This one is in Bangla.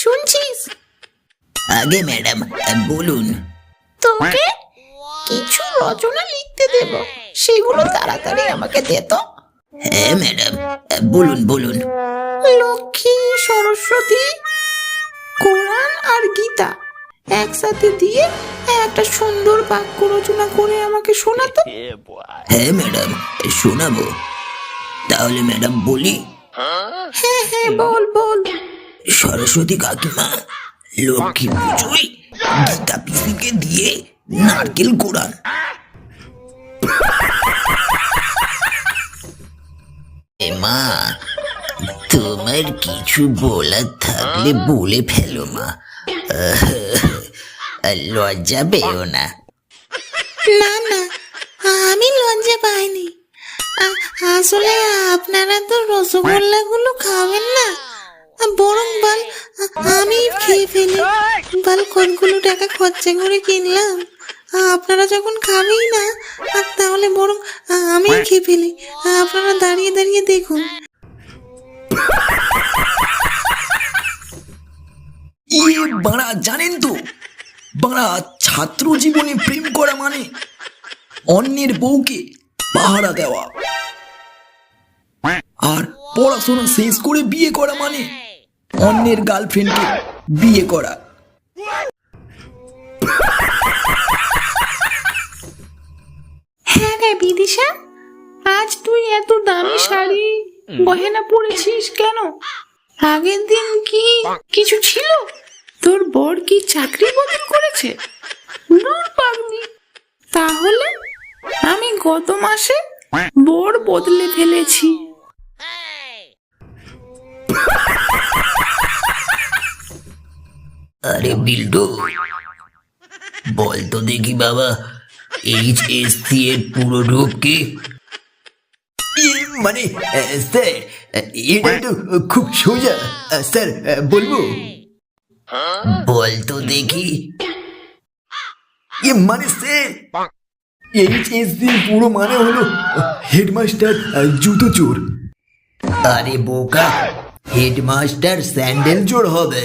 শুনছিস? আগে ম্যাডাম বলুন। তোকে কিছু রচনা লিখতে দেব। সেগুলো তাড়াতাড়ি আমাকে দে তো। হ্যাঁ ম্যাডাম বলুন বলুন। লক্ষ্মী সরস্বতী কোরআন আর গীতা একসাথে দিয়ে একটা সুন্দর বাক্য রচনা করে আমাকে শোনাতো। হ্যাঁ ম্যাডাম শোনাবো। তাহলে ম্যাডাম বলি? হ্যাঁ হ্যাঁ বল বল। সরস্বতী কাকিমা, লক্ষ্মী পুজোয় গীতা পিসিকে দিয়ে নারকেল কোরআন মা, তোমার কিছু বলার থাকলে বলে ফেলো মা। লজ্জা পেও না। না না, আমি লজ্জা পাইনি। আসলে আপনারা তো রসগোল্লাগুলো খাবেন না। বরং বাল আমি খেয়ে ফেলি। বাল কতগুলো টাকা খরচা করে কিনলাম? আপনারা যখন খাবেই না তাহলে বরং আমি খেয়ে ফেলি। আপনারা দাঁড়িয়ে দাঁড়িয়ে দেখুন। ইয়ে বাড়া, জানেন তো? বাড়া, ছাত্র জীবনে প্রেম করা মানে অন্যের বউকে পাহারা দেওয়া। আর পড়াশোনা শেষ করে বিয়ে করা মানে অন্যের গার্লফ্রেন্ডকে বিয়ে করা। হ্যাঁ রে বিদিশা, আজ তুই এত দামি শাড়ি গহেনা পরেছিস কেন? আগের দিন কি কিছু ছিল? তোর বর কি চাকরি বদল করেছে? তাহলে আমি গত মাসে বর বদলে ফেলেছি। আরে বিল্ডু বল তো দেখি বাবা এইচ এস সি এর পুরো রূপ কি? মানে স্যার এটা তো খুব সোজা। স্যার বলব? বল তো দেখি। ইয়ে মানে স্যার এইচ এস সি পুরো মানে হলো হেডমাস্টার জুতো চোর। আরে বোকা হেডমাস্টার স্যান্ডেল চোর হবে।